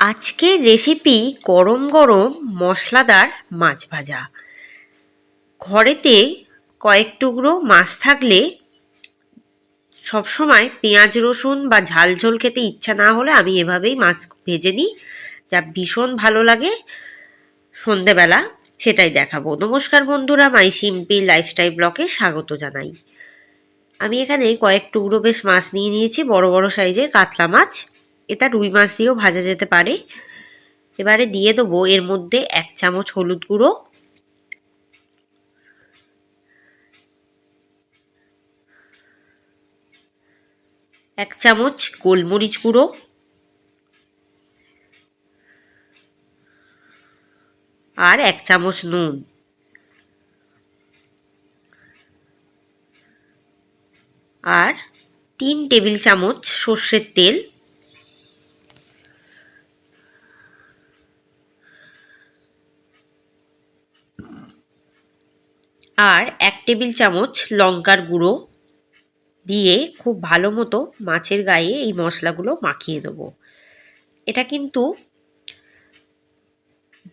আজকের রেসিপি গরম গরম মশলাদার মাছ ভাজা। ঘরেতে কয়েক টুকরো মাছ থাকলে সবসময় পেঁয়াজ, রসুন বা ঝাল ঝোল খেতে ইচ্ছা না হলে আমি এভাবেই মাছ ভেজে নিই। যা ভীষণ ভালো লাগে, সন্ধেবেলা সেটাই দেখাবো। নমস্কার বন্ধুরা, মাই সিম্পল লাইফস্টাইল ব্লকে স্বাগত জানাই। আমি এখানে কয়েক টুকরো বেশ মাছ নিয়ে নিয়েছি, বড় বড় সাইজের কাতলা মাছ। এটা রুই মাছ দিয়েও ভাজা যেতে পারে। এবারে দিয়ে দেবো এর মধ্যে এক চামচ হলুদ গুঁড়ো। এক চামচ গোলমরিচ গুঁড়ো। আর এক চামচ নুন। আর তিন টেবিল চামচ সর্ষের তেল। আর এক টেবিল চামচ লঙ্কার গুঁড়ো দিয়ে খুব ভালো মতো মাছের গায়ে এই মশলাগুলো মাখিয়ে দেবো এটা কিন্তু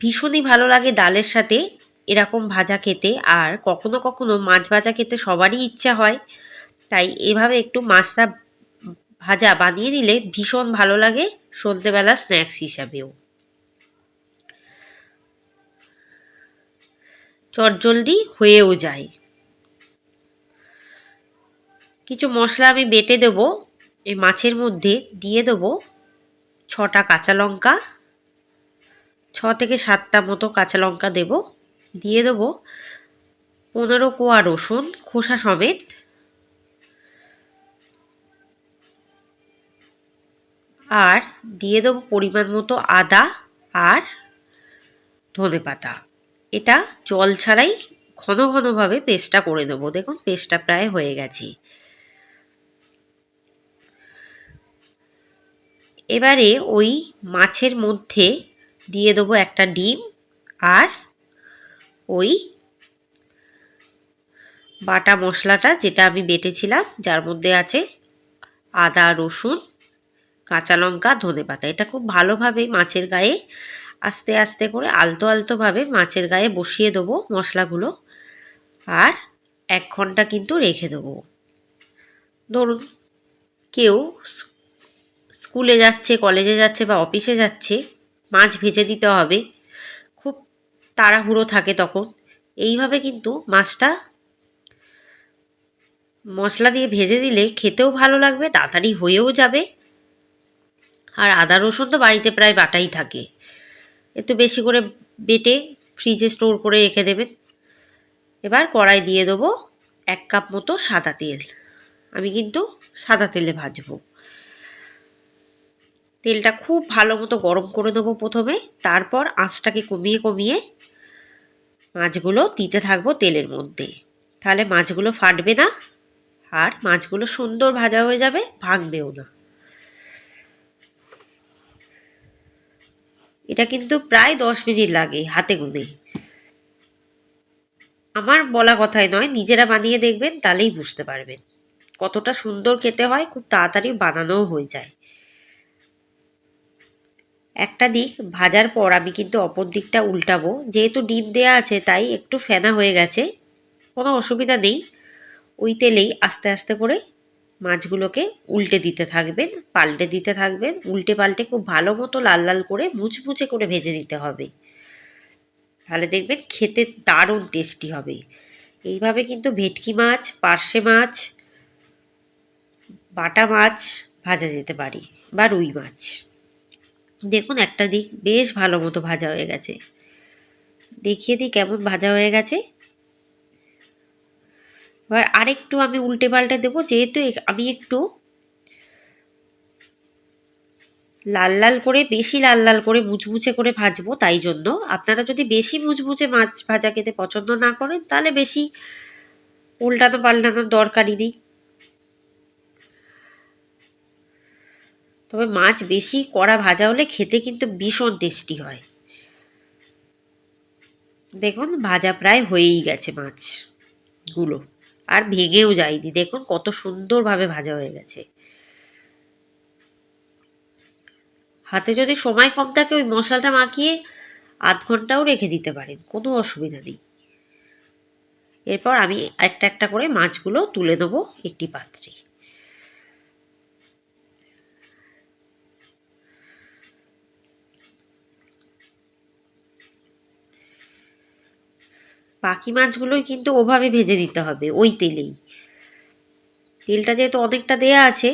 ভীষণই ভালো লাগে ডালের সাথে এরকম ভাজা খেতে, আর কখনো কখনো মাছ ভাজা খেতে সবারই ইচ্ছা হয়। তাই এভাবে একটু মাছটা ভাজা বানিয়ে নিলে ভীষণ ভালো লাগে সন্ধ্যেবেলা স্ন্যাক্স হিসাবেও। চটজলদি হয়েও যায়। কিছু মশলা আমি বেটে দেবো, এই মাছের মধ্যে দিয়ে দেবো ছটা কাঁচা লঙ্কা, ছ থেকে সাতটা মতো কাঁচা লঙ্কা দেব, দিয়ে দেবো পনেরো কোয়া রসুন, খোসা সমেত। আর দিয়ে দেবো পরিমাণ মতো আদা আর ধনে পাতা এটা জল ছাড়াই ঘন ঘনভাবে পেস্টটা করে দেবো। দেখুন, পেস্টটা প্রায় হয়ে গেছে। এবারে ওই মাছের মধ্যে দিয়ে দেবো একটা ডিম আর ওই বাটা মশলাটা যেটা আমি বেটেছিলাম, যার মধ্যে আছে আদা, রসুন, কাঁচা লঙ্কা, ধনে পাতা। এটা খুব ভালোভাবে মাছের গায়ে আস্তে আস্তে করে আলতো আলতোভাবে মাছের গায়ে বসিয়ে দেবো মশলাগুলো। আর এক ঘণ্টা কিন্তু রেখে দেবো। ধরুন, কেউ স্কুলে যাচ্ছে, কলেজে যাচ্ছে বা অফিসে যাচ্ছে, মাছ ভেজে দিতে হবে, খুব তাড়াহুড়ো থাকে তখন। এইভাবে কিন্তু মাছটা মশলা দিয়ে ভেজে দিলে খেতেও ভালো লাগবে, তাড়াতাড়ি হয়েও যাবে। আর আদা রসুন তো বাড়িতে প্রায় বাটাই থাকে। একটু বেশি করে বেটে ফ্রিজে স্টোর করে রেখে দেবেন এবার কড়াই দিয়ে দেবো এক কাপ মতো সাদা তেল। আমি কিন্তু সাদা তেলে ভাজবো। তেলটা খুব ভালো মতো গরম করে দেবো প্রথমে, তারপর আঁচটাকে কমিয়ে কমিয়ে মাছগুলো দিতে থাকব তেলের মধ্যে। তাহলে মাছগুলো ফাটবে না, আর মাছগুলো সুন্দর ভাজা হয়ে যাবে, ভাঙবেও না। এটা কিন্তু প্রায় দশ মিনিট লাগে হাতে গুনে। আমার বলা কথাই নয়, নিজেরা বানিয়ে দেখবেন, তাহলেই বুঝতে পারবেন। কতটা সুন্দর খেতে হয়, খুব তাড়াতাড়ি বানানোও হয়ে যায়। একটা দিক ভাজার পর আমি কিন্তু অপর দিকটা উল্টাবো। যেহেতু ডিম দেয়া আছে, তাই একটু ফেনা হয়ে গেছে, কোনো অসুবিধা নেই। ওই তেলেই আস্তে আস্তে করে মাছগুলোকে উল্টে দিতে থাকবেন, পাল্টে দিতে থাকবেন। উল্টে পাল্টে খুব ভালো মতো লাল লাল করে মুচমুচে করে ভেজে নিতে হবে। তাহলে দেখবেন খেতে দারুণ টেস্টি হবে। এইভাবে কিন্তু ভেটকি মাছ, পার্শে মাছ, বাটা মাছ ভাজা যেতে পারে বা রুই মাছ। দেখুন একটা দিক বেশ ভালো মতো ভাজা হয়ে গেছে। দেখিয়ে দিই কেমন ভাজা হয়ে গেছে। এবার আরেকটু আমি উল্টে পাল্টে দেবো, যেহেতু আমি একটু লাল লাল করে, বেশি লাল লাল করে মুচমুচে করে ভাজবো, তাই জন্য। আপনারা যদি বেশি মুচমুচে মাছ ভাজা খেতে পছন্দ না করেন, তাহলে বেশি উল্টানো পাল্টানোর দরকারই নেই। তবে মাছ বেশি কড়া ভাজা হলে খেতে কিন্তু ভীষণ টেস্টি হয়। দেখুন, ভাজা প্রায় হয়েই গেছে মাছগুলো। আর ভেঙেও যায়নি। দেখুন কত সুন্দরভাবে ভাজা হয়ে গেছে। হাতে যদি সময় কম থাকে ওই মশলাটা মাখিয়ে আধ ঘন্টাও রেখে দিতে পারেন, কোনো অসুবিধা নেই। এরপর আমি একটা একটা করে মাছগুলো তুলে দেবো একটি পাত্রে। বাকি মাছগুলোই কিন্তু ওভাবে ভেজে দিতে হবে, ওই তেলেই। তেলটা যেহেতু অনেকটা দেয়া আছে,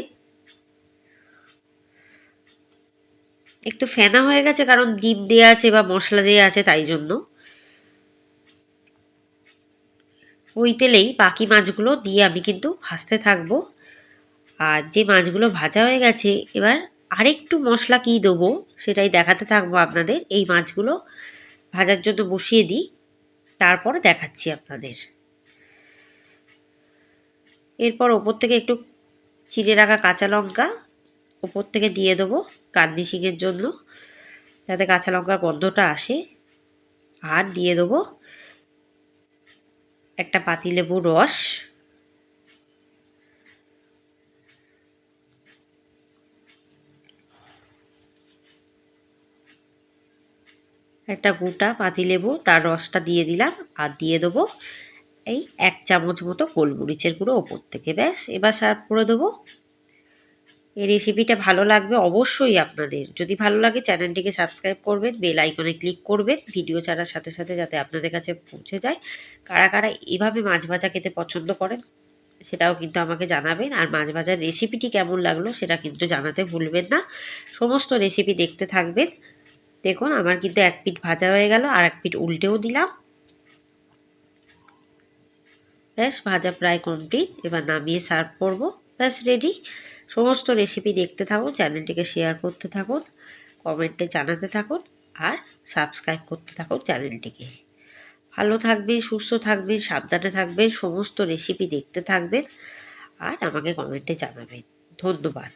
একটু ফেনা হয়ে গেছে কারণ ডিম দেয়া আছে বা মশলা দেওয়া আছে তাই জন্য। ওই তেলেই বাকি মাছগুলো দিয়ে আমি কিন্তু ভাজতে থাকব। আর যে মাছগুলো ভাজা হয়ে গেছে, এবার আরেকটু মশলা কী দেবো সেটাই দেখাতে থাকব আপনাদের। এই মাছগুলো ভাজার জন্য বসিয়ে দিই। তারপর দেখাচ্ছি আপনাদের। এরপর ওপর থেকে একটু চিড়ে রাখা কাঁচা লঙ্কা ওপর থেকে দিয়ে দেবো গার্নিশিংয়ের জন্য, যাতে কাঁচা লঙ্কার গন্ধটা আসে। আর দিয়ে দেবো একটা পাতিলেবুর রস। একটা গোটা পাতিলেবু তার রসটা দিয়ে দিলাম আর দিয়ে দেবো এই এক চামচ মতো গোলমরিচের গুঁড়ো ওপর থেকে। ব্যাস, এবার সার্ভ করে দেবো। এই রেসিপিটা ভালো লাগবে অবশ্যই আপনাদের। যদি ভালো লাগে, চ্যানেলটিকে সাবস্ক্রাইব করবেন, বেল আইকনে ক্লিক করবেন, ভিডিও ছাড়ার সাথে সাথে যাতে আপনাদের কাছে পৌঁছে যায়। কারা কারা এভাবে মাছ ভাজা খেতে পছন্দ করেন, সেটাও কিন্তু আমাকে জানাবেন। আর মাছ ভাজার রেসিপিটি কেমন লাগল, সেটা কিন্তু জানাতে ভুলবেন না। সমস্ত রেসিপি দেখতে থাকবেন। দেখুন, আমার কিন্তু এক পিঠ ভাজা হয়ে গেল আর এক পিঠ উল্টেও দিলাম। ব্যাস ভাজা প্রায় কমপ্লিট এবার নামিয়ে সার্ভ করব। ব্যাস রেডি সমস্ত রেসিপি দেখতে থাকুন চ্যানেলটিকে শেয়ার করতে থাকুন কমেন্টে জানাতে থাকুন আর সাবস্ক্রাইব করতে থাকুন চ্যানেলটিকে ভালো থাকবেন, সুস্থ থাকবেন, সাবধানে থাকবেন, সমস্ত রেসিপি দেখতে থাকবেন আর আমাকে কমেন্টে জানাবেন। ধন্যবাদ।